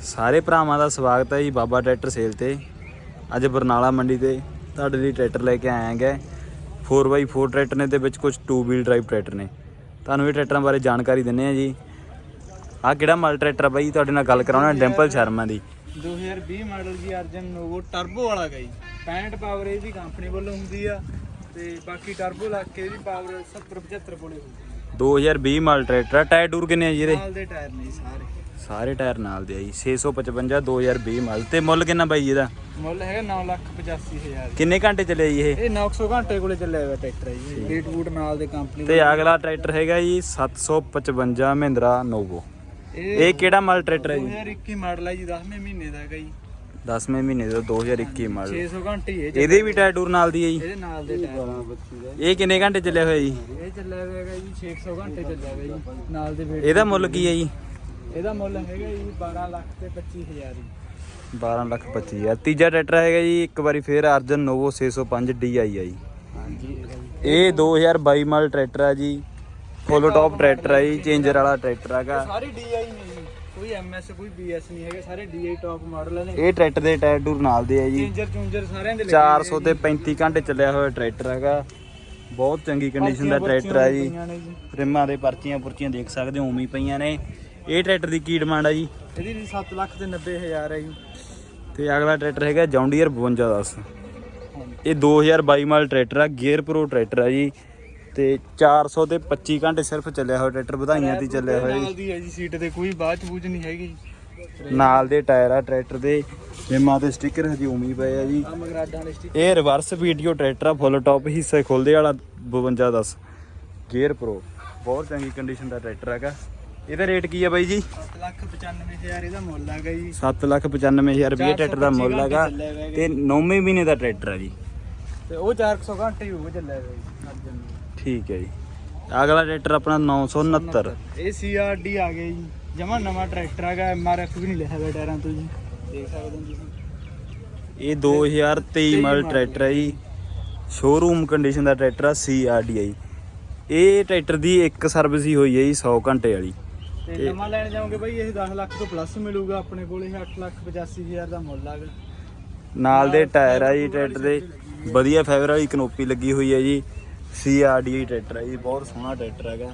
ਸਾਰੇ ਭਰਾਵਾਂ ਦਾ ਸਵਾਗਤ ਹੈ ਜੀ ਬਾਬਾ ਟਰੈਕਟਰ ਸੇਲ ਤੇ। ਅੱਜ ਬਰਨਾਲਾ ਮੰਡੀ ਤੇ ਤੁਹਾਡੇ ਲਈ ਟਰੈਕਟਰ ਲੈ ਕੇ ਆਏ ਹੈਗੇ 4x4 ਟਰੈਕਟਰ ਨੇ ਤੇ ਵਿੱਚ ਕੁਝ 2 ਵੀਲ ਡਰਾਈਵ ਟਰੈਕਟਰ ਨੇ। ਤੁਹਾਨੂੰ ਇਹ ਟਰੈਕਟਰਾਂ ਬਾਰੇ ਜਾਣਕਾਰੀ ਦਿੰਨੇ ਆ ਜੀ। ਆਹ ਕਿਹੜਾ ਮਾਲ ਟਰੈਕਟਰ ਆ ਬਾਈ? ਤੁਹਾਡੇ ਨਾਲ ਗੱਲ ਕਰਾਉਣਾ ਡਿੰਪਲ ਸ਼ਰਮਾ ਦੀ। 2020 ਮਾਡਲ ਜੀ ਅਰਜਨ ਨੋਵੋ ਟਰਬੋ ਵਾਲਾ ਗਈ 65 ਪਾਵਰ ਇਹਦੀ ਕੰਪਨੀ ਵੱਲੋਂ ਹੁੰਦੀ ਆ ਤੇ ਬਾਕੀ ਟਰਬੋ ਲਾ ਕੇ ਇਹਦੀ ਪਾਵਰ 70 75 ਕੋਲੇ ਹੁੰਦੀ 2020 ਮਾਲ ਟਰੈਕਟਰ ਟਾਇਰ ਟੂਰ ਕਿੰਨੇ ਆ ਜੀ। ਇਹਦੇ? ਨਾਲ ਦੇ ਟਾਇਰ ਨੇ ਸਾਰੇ। ਸਾਰੇ ਟਾਇਰ ਨਾਲ ਦੇ ਆ ਜੀ। 655 2020 ਮਾਲ ਤੇ ਮੁੱਲ ਕਿੰਨਾ ਬਾਈ ਇਹਦਾ? ਮੁੱਲ ਹੈਗਾ 9 ਲੱਖ 85 ਹਜ਼ਾਰ ਕਿੰਨੇ ਘੰਟੇ ਚੱਲਿਆ ਜੀ ਇਹ? ਇਹ 900 ਘੰਟੇ ਕੋਲੇ ਚੱਲਿਆ ਹੋਇਆ ਟਰੈਕਟਰ ਹੈ ਜੀ। ਬੀਟ ਬੂਟ ਨਾਲ ਦੇ ਕੰਪਨੀ ਤੇ ਅਗਲਾ ਟਰੈਕਟਰ ਹੈਗਾ ਜੀ 755 ਮਹਿੰਦਰਾ ਨੋਵੋ। ਇਹ ਕਿਹੜਾ ਮਾਲ ਟਰੈਕਟਰ ਹੈ ਜੀ? 2021 ਮਾਡਲ ਹੈ ਜੀ 10ਵੇਂ ਮਹੀਨੇ ਦਾ ਹੈਗਾ ਜੀ। 10ਵੇਂ ਮਹੀਨੇ ਦਾ 2021 ਮਾਡਲ। 600 ਘੰਟੇ ਹੀ। ਇਹਦੇ ਵੀ ਟਾਇਰ ਟੂਰ ਨਾਲ ਦੀ ਹੈ ਜੀ। ਇਹਦੇ ਨਾਲ ਦੇ ਟਾਇਰ। ਇਹ ਕਿੰਨੇ ਘੰਟੇ ਚੱਲਿਆ ਹੋਇਆ ਜੀ? ਇਹ ਚੱਲਿਆ ਹੋਇਆ ਹੈਗਾ ਜੀ 600 ਘੰਟੇ ਚੱਲਿਆ ਹੋਇਆ ਜੀ। ਨਾਲ ਦੇ ਵੇਟ ਇਹਦਾ ਮੁੱਲ ਕੀ ਹੈ ਜੀ? ਇਹਦਾ ਮੁੱਲ ਹੈਗਾ ਜੀ 12 ਲੱਖ ਤੇ 25 ਹਜ਼ਾਰ ਜੀ। 12 ਲੱਖ 25 ਹਜ਼ਾਰ। ਤੀਜਾ ਟਰੈਕਟਰ ਹੈਗਾ ਜੀ ਇੱਕ ਵਾਰੀ ਫੇਰ ਅਰਜਨ ਨੋਵੋ 605 DI ਆ ਜੀ। ਹਾਂਜੀ ਇਹ 2022 ਮਾਡਲ ਟਰੈਕਟਰ ਆ ਜੀ ਫੁੱਲ ਟੌਪ ਟਰੈਕਟਰ ਆ ਜੀ ਚੇਂਜਰ ਵਾਲਾ ਟਰੈਕਟਰ ਹੈਗਾ। ਸਾਰੇ DI ਨੇ ਜੀ ਕੋਈ MS ਕੋਈ BS ਨਹੀਂ ਹੈਗੇ ਸਾਰੇ DI ਟੌਪ ਮਾਡਲ ਨੇ ਇਹ ਟਰੈਕਟਰ ਦੇ ਟਾਇਰ ਟੂਰ ਨਾਲ ਦੇ ਆ ਜੀ। ਚੇਂਜਰ ਚੂੰਜਰ ਸਾਰਿਆਂ ਦੇ 400 ਤੇ 35 ਘੰਟੇ ਚੱਲਿਆ ਹੋਇਆ ਟਰੈਕਟਰ ਹੈਗਾ। ਬਹੁਤ ਚੰਗੀ ਕੰਡੀਸ਼ਨ ਦਾ ਟਰੈਕਟਰ ਆ ਜੀ। ਰਿਮਾਂ ਦੇ ਪਰਚੀਆਂ ਪੁਰਚੀਆਂ ਦੇਖ ਸਕਦੇ ਹੋ ਉਵੇਂ ਹੀ ਪਈਆਂ ਨੇ। ਇਹ ਟਰੈਕਟਰ ਦੀ ਕੀ ਡਿਮਾਂਡ ਆ ਜੀ? ਇਹਦੀ ਜੀ 7 ਲੱਖ ਤੇ 90 ਹਜ਼ਾਰ ਹੈ ਜੀ। ਤੇ ਅਗਲਾ ਟਰੈਕਟਰ ਹੈਗਾ ਜੌਂਡੀਅਰ 5210 ਹਾਂਜੀ ਇਹ 2022 ਮਾਡਲ ਟਰੈਕਟਰ ਆ ਗੇਅਰ ਪ੍ਰੋ ਟਰੈਕਟਰ ਆ ਜੀ। ਤੇ 400 ਤੇ 25 ਘੰਟੇ ਸਿਰਫ ਚੱਲਿਆ ਹੋਇਆ ਟਰੈਕਟਰ ਵਧਾਈਆਂ ਤੇ ਚੱਲਿਆ ਹੋਇਆ ਨਾਲ ਦੀ ਹੈ ਜੀ ਸੀਟ ਤੇ ਕੋਈ ਬਾਅਦ ਚ ਬੂਝ ਨਹੀਂ ਹੈਗੀ। ਨਾਲ ਦੇ ਟਾਇਰ ਆ ਟਰੈਕਟਰ ਦੇ ਰਿਮਾਂ ਤੇ ਸਟicker ਹਜੇ ਹੀ ਪਏ ਆ ਜੀ। ਇਹ ਰਿਵਰਸ ਵੀਡੀਓ ਟਰੈਕਟਰ ਆ ਫੁੱਲ ਟੌਪ ਹਿੱਸੇ ਖੁੱਲਦੇ ਵਾਲਾ 5210 ਗੇਅਰ ਪ੍ਰੋ। ਬਹੁਤ ਚੰਗੀ ਕੰਡੀਸ਼ਨ ਦਾ ਟਰੈਕਟਰ ਹੈਗਾ। ਇਹਦਾ ਰੇਟ ਕੀ ਆ ਬਾਈ ਜੀ? 7 ਲੱਖ 95 ਹਜ਼ਾਰ ਇਹਦਾ ਮੁੱਲ ਹੈਗਾ ਜੀ। 795000 ਰੁਪਏ ਟਰੈਕਟਰ ਦਾ ਮੁੱਲ ਹੈਗਾ ਤੇ 9ਵੇਂ ਮਹੀਨੇ ਦਾ ਟਰੈਕਟਰ ਆ ਜੀ। ਤੇ ਉਹ 400 ਘੰਟੇ ਹੀ ਚੱਲਿਆ ਜੀ ਨੂੰ। ਠੀਕ ਹੈ ਜੀ। ਅਗਲਾ ਟਰੈਕਟਰ ਆਪਣਾ 969 ਇਹ CRD ਆ ਗਿਆ ਜੀ। ਜਮਾ ਨਵਾਂ ਟਰੈਕਟਰ ਹੈਗਾ MRF ਵੀ ਨਹੀਂ ਲਿਖਿਆ ਹੋਇਆ ਟਾਇਰਾਂ ਤੋਂ ਜੀ। ਦੇਖ ਸਕਦੇ ਹੋ ਤੁਸੀਂ। ਇਹ 2023 ਮਾਡਲ ਟਰੈਕਟਰ ਹੈ ਜੀ। ਸ਼ੋਰੂਮ ਕੰਡੀਸ਼ਨ ਦਾ ਟਰੈਕਟਰ ਆ CRDI ਇਹ ਟਰੈਕਟਰ ਦੀ ਇੱਕ ਸਰਵਿਸ ਹੀ ਹੋਈ ਹੈ ਜੀ 100 ਘੰਟੇ ਵਾਲੀ। ਤੇ ਨਵਾਂ ਲੈਣ ਜਾਓਗੇ ਬਾਈ ਇਹ 10 ਲੱਖ ਤੋਂ ਪਲੱਸ ਮਿਲੂਗਾ ਆਪਣੇ ਕੋਲ ਇਹ 8 ਲੱਖ 85 ਹਜ਼ਾਰ ਦਾ ਮੁੱਲ ਹੈਗਾ ਨਾਲ ਦੇ ਟਾਇਰ ਆ ਜੀ ਟਰੈਕਟਰ ਦੇ। ਵਧੀਆ ਫਾਈਬਰ ਵਾਲੀ ਕਨੋਪੀ ਲੱਗੀ ਹੋਈ ਹੈ ਜੀ CRDI ਟਰੈਕਟਰ ਹੈ ਜੀ ਬਹੁਤ ਸੋਹਣਾ ਟਰੈਕਟਰ ਹੈਗਾ।